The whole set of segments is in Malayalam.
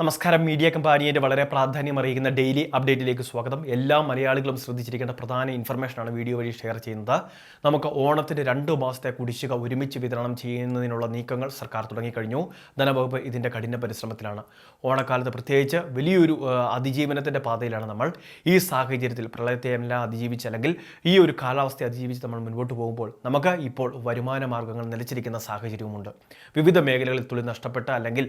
നമസ്കാരം. മീഡിയ കമ്പാനിയുടെ വളരെ പ്രാധാന്യം അറിയിക്കുന്ന ഡെയിലി അപ്ഡേറ്റിലേക്ക് സ്വാഗതം. എല്ലാ മലയാളികളും ശ്രദ്ധിച്ചിരിക്കേണ്ട പ്രധാന ഇൻഫർമേഷനാണ് വീഡിയോ വഴി ഷെയർ ചെയ്യുന്നത്. നമുക്ക് ഓണത്തിന് രണ്ട് മാസത്തെ കുടിശ്ശിക ഒരുമിച്ച് വിതരണം ചെയ്യുന്നതിനുള്ള നീക്കങ്ങൾ സർക്കാർ തുടങ്ങിക്കഴിഞ്ഞു. ധനവകുപ്പ് ഇതിന്റെ കഠിന പരിശ്രമത്തിലാണ്. ഓണക്കാലത്ത് പ്രത്യേകിച്ച് വലിയൊരു അതിജീവനത്തിന്റെ പാതയിലാണ് നമ്മൾ. ഈ സാഹചര്യത്തിൽ പ്രളയത്തെ എല്ലാം അതിജീവിച്ച് അല്ലെങ്കിൽ ഈ ഒരു കാലാവസ്ഥയെ അതിജീവിച്ച് നമ്മൾ മുൻപോട്ട് പോകുമ്പോൾ നമുക്ക് ഇപ്പോൾ വരുമാന മാർഗങ്ങൾ നിലച്ചിരിക്കുന്ന സാഹചര്യവുമുണ്ട്. വിവിധ മേഖലകളിൽ തൊഴിൽ നഷ്ടപ്പെട്ട അല്ലെങ്കിൽ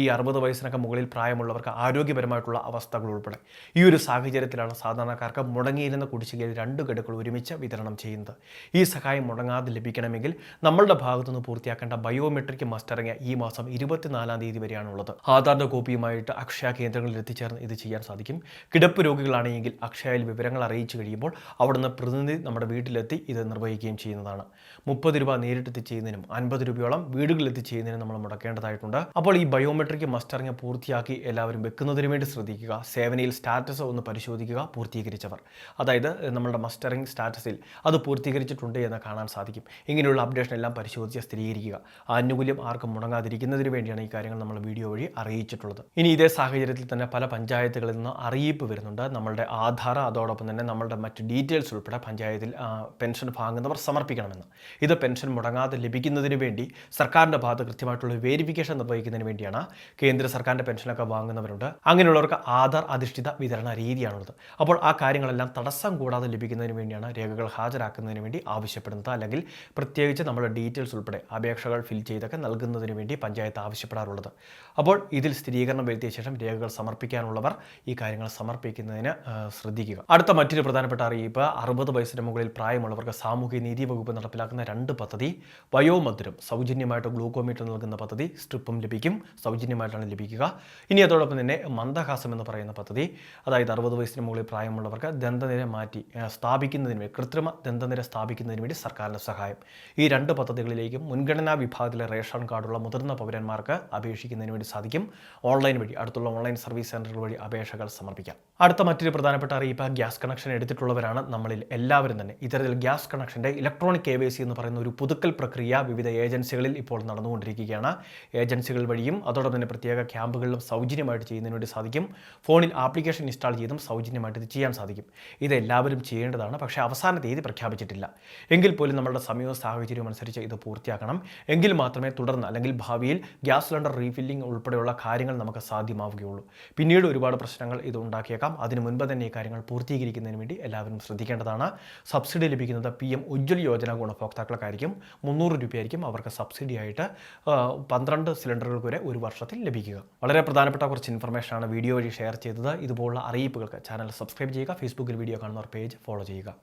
ഈ അറുപത് വയസ്സിനൊക്കെ മുകളിൽ പ്രായമുള്ളവർക്ക് ആരോഗ്യപരമായിട്ടുള്ള അവസ്ഥകൾ ഉൾപ്പെടെ. ഈ ഒരു സാഹചര്യത്തിലാണ് സാധാരണക്കാർക്ക് മുടങ്ങിയിരുന്ന കുടിശ്ശികയിൽ രണ്ട് ഗഡുക്കൾ ഒരുമിച്ച് വിതരണം ചെയ്യുന്നത്. ഈ സഹായം മുടങ്ങാതെ ലഭിക്കണമെങ്കിൽ നമ്മളുടെ ഭാഗത്തുനിന്ന് പൂർത്തിയാക്കേണ്ട ബയോമെട്രിക് മസ്റ്ററിങ് ഈ മാസം ഇരുപത്തിനാലാം തീയതി വരെയാണ് ഉള്ളത് ആധാറിന്റെ കോപ്പിയുമായിട്ട് അക്ഷയ കേന്ദ്രങ്ങളിൽ എത്തിച്ചേർന്ന് ഇത് ചെയ്യാൻ സാധിക്കും. കിടപ്പ് രോഗികളാണെങ്കിൽ അക്ഷയയിൽ വിവരങ്ങൾ അറിയിച്ചു കഴിയുമ്പോൾ അവിടുന്ന് പ്രതിനിധി നമ്മുടെ വീട്ടിലെത്തി ഇത് നിർവഹിക്കുകയും ചെയ്യുന്നതാണ്. മുപ്പത് രൂപ നേരിട്ടെത്തി ചെയ്യുന്നതിനും അൻപത് രൂപയോളം വീടുകളിൽ എത്തി ചെയ്യുന്നതിനും നമ്മൾ മുടക്കേണ്ടതായിട്ടുണ്ട്. അപ്പോൾ ഈ ബയോമെട്രിക് മസ്റ്ററിങ് പൂർത്തിയാക്കി എല്ലാവരും വെക്കുന്നതിന് വേണ്ടി ശ്രദ്ധിക്കുക. സേവനയിൽ സ്റ്റാറ്റസ് ഒന്ന് പരിശോധിക്കുക പൂർത്തീകരിച്ചവർ. അതായത് നമ്മുടെ മസ്റ്ററിംഗ് സ്റ്റാറ്റസിൽ അത് പൂർത്തീകരിച്ചിട്ടുണ്ട് എന്ന് കാണാൻ സാധിക്കും. ഇങ്ങനെയുള്ള അപ്ഡേഷൻ എല്ലാം പരിശോധിച്ച് സ്ഥിരീകരിക്കുക. ആനുകൂല്യം ആർക്കും മുടങ്ങാതിരിക്കുന്നതിന് വേണ്ടിയാണ് ഈ കാര്യങ്ങൾ നമ്മൾ വീഡിയോ വഴി അറിയിച്ചിട്ടുള്ളത്. ഇനി ഇതേ സാഹചര്യത്തിൽ തന്നെ പല പഞ്ചായത്തുകളിൽ നിന്ന് അറിയിപ്പ് വരുന്നുണ്ട്. നമ്മളുടെ ആധാർ അതോടൊപ്പം തന്നെ നമ്മളുടെ മറ്റ് ഡീറ്റെയിൽസ് ഉൾപ്പെടെ പഞ്ചായത്തിൽ പെൻഷൻ വാങ്ങുന്നവർ സമർപ്പിക്കണമെന്ന്. ഇത് പെൻഷൻ മുടങ്ങാതെ ലഭിക്കുന്നതിന് വേണ്ടി സർക്കാരിന്റെ ഭാഗത്ത് കൃത്യമായിട്ടുള്ള വേരിഫിക്കേഷൻ നിർവഹിക്കുന്നതിന് വേണ്ടിയാണ് കേന്ദ്ര സർക്കാരിന്റെ പെൻഷനൊക്കെ വാങ്ങുന്നവരുണ്ട്. അങ്ങനെയുള്ളവർക്ക് ആധാർ അധിഷ്ഠിത വിതരണ രീതിയാണുള്ളത്. അപ്പോൾ ആ കാര്യങ്ങളെല്ലാം തടസ്സം കൂടാതെ ലഭിക്കുന്നതിന് വേണ്ടിയാണ് രേഖകൾ ഹാജരാക്കുന്നതിന് വേണ്ടി ആവശ്യപ്പെടുന്നത്. അല്ലെങ്കിൽ പ്രത്യേകിച്ച് നമ്മുടെ ഡീറ്റെയിൽസ് ഉൾപ്പെടെ അപേക്ഷകൾ ഫിൽ ചെയ്തൊക്കെ നൽകുന്നതിന് വേണ്ടി പഞ്ചായത്ത് ആവശ്യപ്പെടാറുള്ളത്. അപ്പോൾ ഇതിൽ സ്ഥിരീകരണം വരുത്തിയ ശേഷം രേഖകൾ സമർപ്പിക്കാനുള്ളവർ ഈ കാര്യങ്ങൾ സമർപ്പിക്കുന്നതിന് ശ്രദ്ധിക്കുക. അടുത്ത മറ്റൊരു പ്രധാനപ്പെട്ട അറിയിപ്പ് അറുപത് വയസ്സിന് മുകളിൽ പ്രായമുള്ളവർക്ക് സാമൂഹ്യ നീതി വകുപ്പ് നടപ്പിലാക്കുന്ന രണ്ട് പദ്ധതി വയോമധുരം സൗജന്യമായിട്ട് ഗ്ലൂക്കോമീറ്റർ നൽകുന്ന പദ്ധതി സ്ട്രിപ്പും ലഭിക്കും. സൗജന്യമായിട്ടാണ് ലഭിക്കുക. ഇനി അതോടൊപ്പം തന്നെ മന്ദഹാസം എന്ന് പറയുന്ന പദ്ധതി അതായത് അറുപത് വയസ്സിന് മുകളിൽ പ്രായമുള്ളവർക്ക് ദന്തനിര മാറ്റി സ്ഥാപിക്കുന്നതിന് വേണ്ടി കൃത്രിമ ദന്തനിര സ്ഥാപിക്കുന്നതിന് വേണ്ടി സർക്കാരിന്റെ സഹായം. ഈ രണ്ട് പദ്ധതികളിലേക്കും മുൻഗണനാ വിഭാഗത്തിലെ റേഷൻ കാർഡുള്ള മുതിർന്ന പൗരന്മാർക്ക് അപേക്ഷിക്കുന്നതിന് വേണ്ടി സാധിക്കും. ഓൺലൈൻ വഴി അടുത്തുള്ള ഓൺലൈൻ സർവീസ് സെന്ററുകൾ വഴി അപേക്ഷകൾ സമർപ്പിക്കാം. അടുത്ത മറ്റൊരു പ്രധാനപ്പെട്ട അറിയിപ്പ് ഗ്യാസ് കണക്ഷൻ എടുത്തിട്ടുള്ളവരാണ് നമ്മളിൽ എല്ലാവരും തന്നെ. ഇത്തരത്തിൽ ഗ്യാസ് കണക്ഷന്റെ ഇലക്ട്രോണിക് കെ എന്ന് പറയുന്ന ഒരു പുതുക്കൽ പ്രക്രിയ വിവിധ ഏജൻസികളിൽ ഇപ്പോൾ നടന്നുകൊണ്ടിരിക്കുകയാണ്. ഏജൻസികൾ വഴിയും അതോടൊപ്പം തന്നെ പ്രത്യേക ക്യാമ്പുകളിലും സൗജന്യമായിട്ട് ചെയ്യുന്നതിന് വേണ്ടി സാധിക്കും. ഫോണിൽ ആപ്ലിക്കേഷൻ ഇൻസ്റ്റാൾ ചെയ്തും സൗജന്യമായിട്ട് ഇത് ചെയ്യാൻ സാധിക്കും. ഇത് എല്ലാവരും ചെയ്യേണ്ടതാണ്. പക്ഷേ അവസാന തീയതി പ്രഖ്യാപിച്ചിട്ടില്ല. എങ്കിൽ പോലും നമ്മുടെ സമയവും സാഹചര്യവും അനുസരിച്ച് ഇത് പൂർത്തിയാക്കണം. എങ്കിൽ മാത്രമേ തുടർന്ന് അല്ലെങ്കിൽ ഭാവിയിൽ ഗ്യാസ് സിലിണ്ടർ റീഫില്ലിംഗ് ഉൾപ്പെടെയുള്ള കാര്യങ്ങൾ നമുക്ക് സാധ്യമാവുകയുള്ളൂ. പിന്നീട് ഒരുപാട് പ്രശ്നങ്ങൾ ഇത് ഉണ്ടാക്കിയേക്കാം. അതിനു മുൻപ് തന്നെ ഈ കാര്യങ്ങൾ പൂർത്തീകരിക്കുന്നതിന് വേണ്ടി എല്ലാവരും ശ്രദ്ധിക്കേണ്ടതാണ്. സബ്സിഡി ലഭിക്കുന്നത് പി എം ഉജ്ജ്വൽ യോജന ഗുണഭോക്താക്കൾക്കായിരിക്കും. മുന്നൂറ് രൂപയായിരിക്കും അവർക്ക് സബ്സിഡിയായിട്ട് പന്ത്രണ്ട് സിലിണ്ടറുകൾക്ക് വരെ ഒരു വർഷത്തിൽ ലഭിക്കുക. പ്രധാനപ്പെട്ട കുറച്ച് ഇൻഫർമേഷനാണ് വീഡിയോ വഴി ഷെയർ ചെയ്തത്. ഇതുപോലുള്ള അറിയിപ്പുകൾക്ക് ചാനൽ സബ്സ്ക്രൈബ് ചെയ്യുക. ഫേസ്ബുക്കിൽ വീഡിയോ കാണുന്നവർ പേജ് ഫോളോ ചെയ്യുക.